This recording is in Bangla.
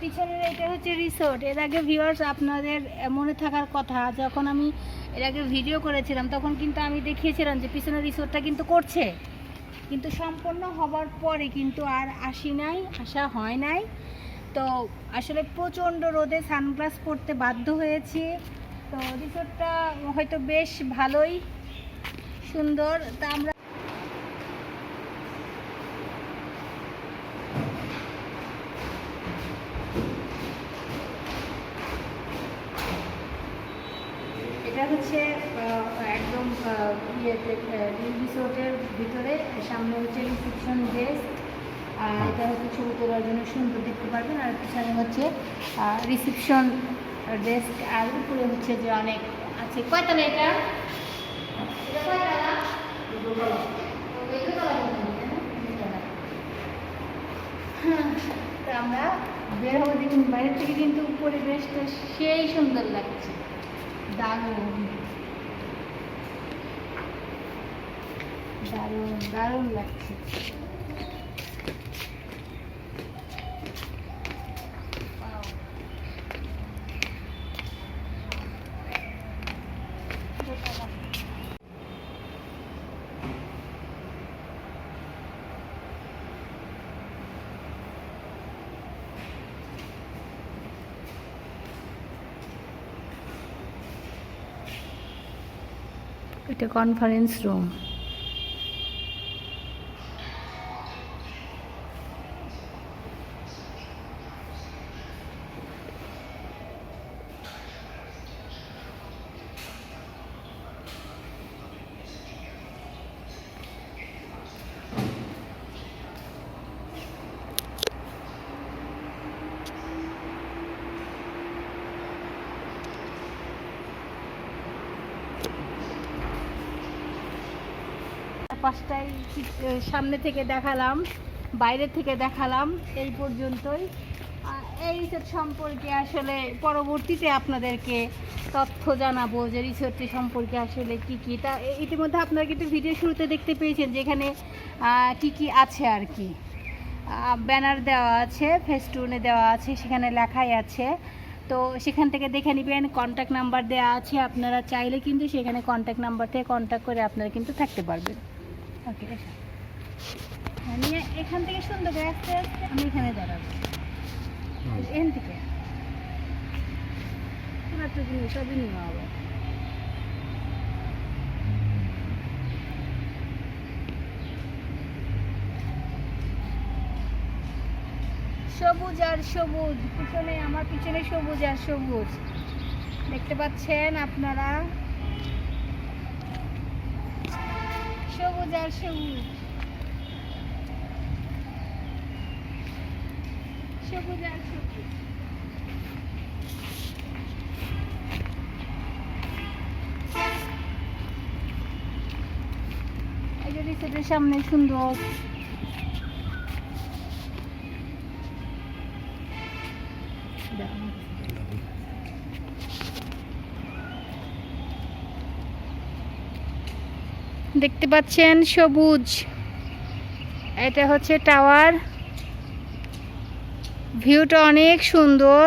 পিছনের এটা হচ্ছে রিসোর্ট এর আগে ভিউয়ার্স আপনাদের মনে থাকার কথা, যখন আমি এর আগে ভিডিও করেছিলাম, তখন কিন্তু আমি দেখিয়েছিলাম যে পিছনের রিসোর্টটা কিন্তু করছে। কিন্তু সম্পূর্ণ হবার পরে কিন্তু আর আসি নাই, আসা হয় নাই। তো আসলে প্রচণ্ড রোদে সানগ্লাস পরতে বাধ্য হয়েছি। তো রিসোর্টটা হয়তো বেশ ভালোই সুন্দর। তা আমরা এটা হচ্ছে একদম ইয়েতে রিসোর্টের ভিতরে সামনে হচ্ছে রিসেপশন ডেস্ক আর এটা হচ্ছে ছবি তোলার জন্য সুন্দর দেখতে পারবেন আর পিছনে হচ্ছে রিসেপশন ডেস্ক আর উপরে হচ্ছে যে অনেক আছে। কয়তলা এটা? হয়, আমরা বের হব দেখুন বাইরের থেকে কিন্তু পরিবেশটা সেই সুন্দর লাগছে। দারুণ। দারুণ দারুণ লাগছে। এটা কনফারেন্স রুম পাঁচটায় সামনে থেকে দেখালাম, বাইরে থেকে দেখালাম, এই পর্যন্তই। এই রিসোর্ট সম্পর্কে আসলে পরবর্তীতে আপনাদেরকে তথ্য জানাব যে রিসোর্টটি সম্পর্কে আসলে কি কি। তা ইতিমধ্যে আপনারা কিন্তু ভিডিও শুরুতে দেখতে পেয়েছেন যেখানে কি কি আছে আর কি। ব্যানার দেওয়া আছে ফেস্টুনে দেওয়া আছে, সেখানে লেখাই আছে। তো সেখান থেকে দেখে নেবেন কন্ট্যাক্ট নাম্বার দেওয়া আছে, আপনারা চাইলে কিন্তু সেখানে কন্ট্যাক্ট নাম্বার থেকে কন্ট্যাক্ট করে আপনারা কিন্তু থাকতে পারবেন। ওকে এসো। হ্যাঁ, নিয়ে এখান থেকে সুন্দর করে আস্তে আস্তে আমি এখানে দাঁড়াবো। এখান থেকে। তোমার তো জিনিস সবই হবে। সবুজ আর সবুজ পিছনে আমার পিছনে সবুজ আর সবুজ। দেখতে পাচ্ছেন আপনারা? আর সবুজ সবুজ আর সবুজ। এই যে রিসোর্টের সামনে সুন্দর দেখতে পাচ্ছেন সবুজ। এটা হচ্ছে টাওয়ার। ভিউটা অনেক সুন্দর।